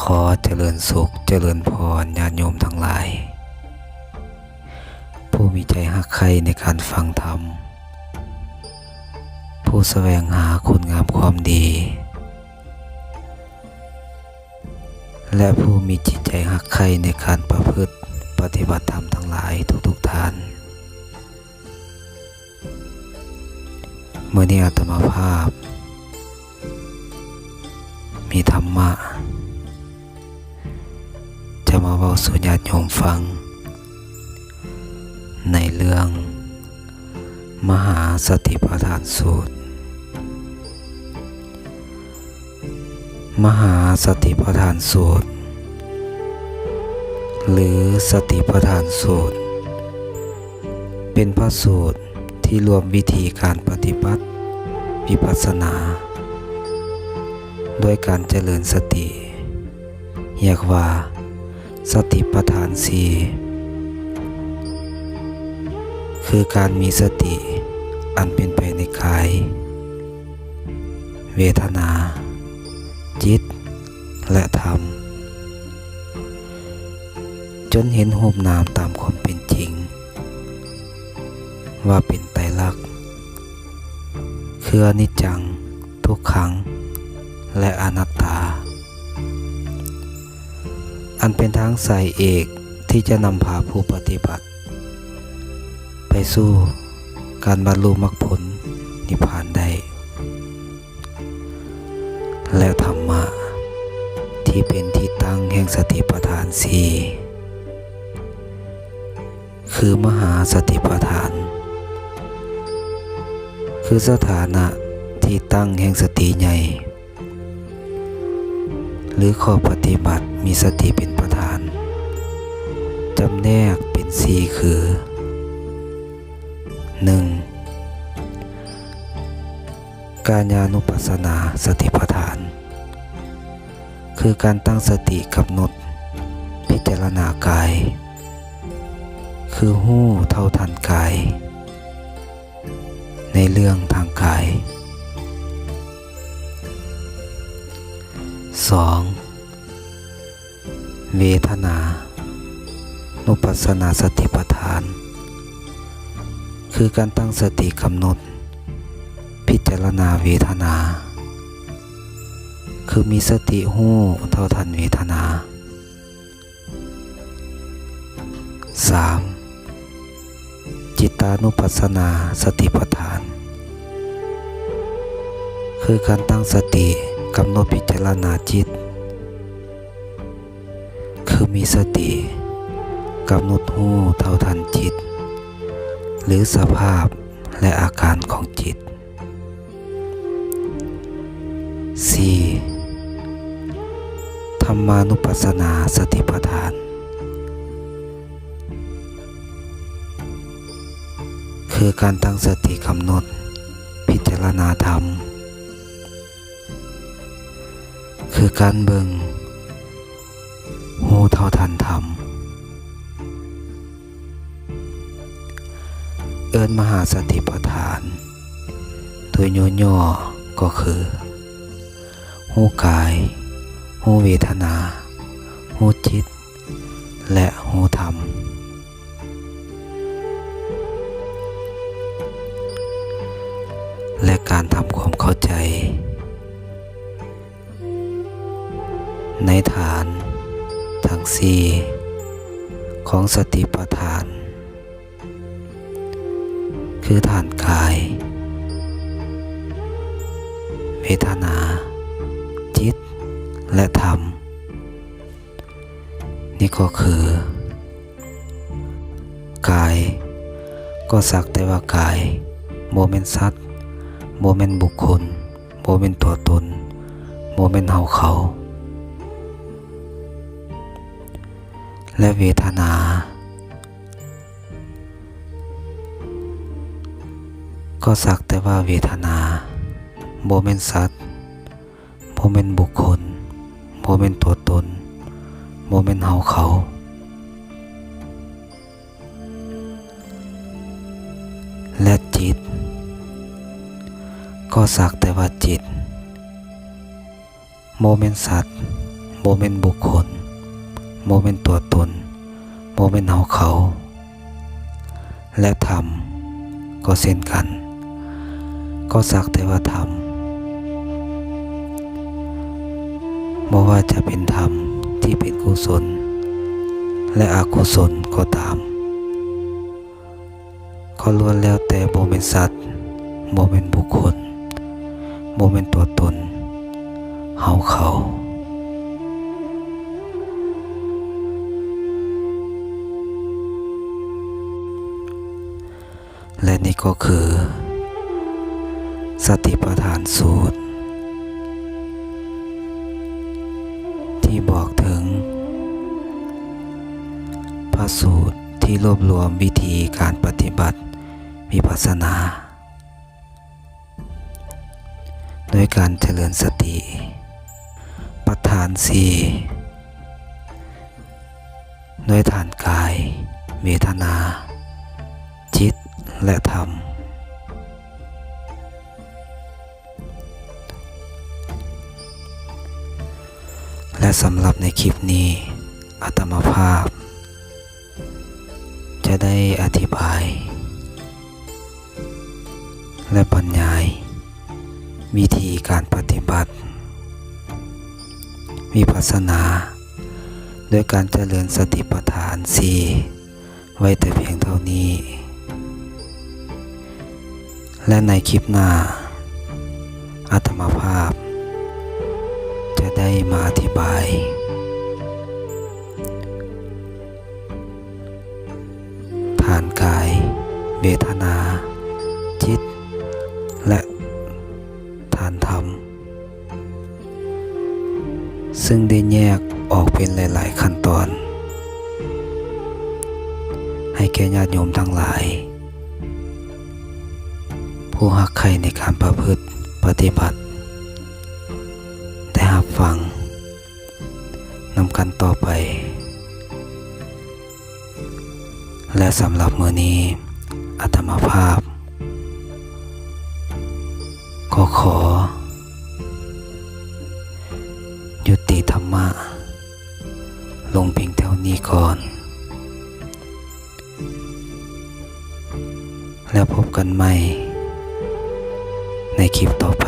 ขอเจริญสุขเจริญพรญาติโยมทั้งหลาย ผู้มีใจหักใครในการฟังธรรม ผู้แสวงหาคุณงามความดี และผู้มีจิตใจหักใครในการประพฤติปฏิบัติธรรมทั้งหลายทุกๆท่านเมื่อนี้อาตมาภาพ มีธรรมะ จะมาเว้าสู่ญาติโยมฟัง ในเรื่อง มหาสติปัฏฐานสูตร มหาสติปัฏฐานสูตร หรือสติปัฏฐานสูตร เป็นพระสูตรที่รวมวิธีการปฏิบัติวิปัสสนาด้วยการเจริญสติเรียกว่า สติปัฏฐานสี่คือการมีสติอันเป็นไปในกาย เวทนา จิต และธรรม จนเห็นรูปนามตามความเป็นจริง ว่าเป็นไตรลักษณ์คืออนิจจัง ทุกขัง และอนัต อันเป็นทางสายเอกที่จะนำพาผู้ปฏิบัติ ไปสู่การบรรลุมรรคผลนิพพานได้ และธรรมะ ที่เป็นที่ตั้งแห่งสติปัฏฐานสี่คือมหาสติปัฏฐาน คือสถานะที่ตั้งแห่งสติใหญ่ หรือข้อปฏิบัติมีสติเป็นประธาน จำแนกเป็นสี่คือ 1. การญานุปัสสนาสติปัฏฐาน คือการตั้งสติกำหนดพิจารณากาย คือหู้เท่าทันกาย ในเรื่องทางกาย 2. เวทนา นุปัสสนาสติปัฏฐาน คือการตั้งสติกำหนด พิจารณาเวทนา คือมีสติหู้เท่าทันเวทนา 3. จิตานุปัสสนาสติปัฏฐาน คือการตั้งสติกำหนดพิจารณาจิต คือมีสติ กำหนดหูเท่าทันจิต หรือสภาพและอาการของจิต 4. ธรรมานุปัสสนาสติปัฏฐาน คือการตั้งสติกำหนด พิจารณาธรรม คือการเบิง เอินมหาสติปัฏฐานโดยย่อๆก็คือ หูกาย หูเวทนา หูจิต และหูธรรม และการทำความเข้าใจ ในฐานทั้งสี่ของสติ คือฐานกาย เวทนา จิต และธรรม นี่ก็คือ กาย ก็สักแต่ว่ากายโมเมนต์สัตว์โมเมนต์บุคคลโมเมนต์ตัวตนโมเมนต์เฮาเขา และเวทนา ก็สักแต่ว่าเวทนาโมเมนต์สัตว์โมเมนต์บุคคลโมเมนต์ตัวตนโมเมนต์เฮาเขาและจิต ก็สักแต่ว่าจิตโมเมนต์สัตว์โมเมนต์บุคคลโมเมนต์ตัวตนโมเมนต์เฮาเขา และธรรมก็เช่นกัน ก็สักแต่ว่าธรรมบ่ว่าจะเป็นธรรมที่เป็นกุศล และอกุศลก็ตาม ก็ล้วนแล้วแต่โมเมนต์สัตว์โมเมนต์บุคคลโมเมนต์ตัวตนเฮาเขาและนี่ก็คือ สติปัฏฐานสูตร ที่บอกถึง พระสูตรที่รวบรวมวิธีการปฏิบัติวิปัสสนาโดยการเจริญสติปัฏฐานสี่โดยฐานกาย เวทนา จิตและธรรม สำหรับในคลิปนี้อาตมาภาพ จะได้อธิบาย และบรรยาย วิธีการปฏิบัติ วิปัสสนาโดยการเจริญสติปัฏฐานสี่ไว้แต่เพียงเท่านี้ และในคลิปหน้าอาตมา มาอธิบาย ฐานกาย เวทนา จิต และฐานธรรม ซึ่งได้แยกออกเป็นหลาย ๆ ขั้นตอน ให้แก่ญาติโยมทั้งหลาย ผู้หักใครในการประพฤติปฏิบัติ ฟังนำกันต่อไป และสำหรับมือนี้อาตมาภาพ ก็ขอ ยุติธรรมะ ลงเพียงเท่านี้ก่อน แล้วพบกันใหม่ ในคลิปต่อไป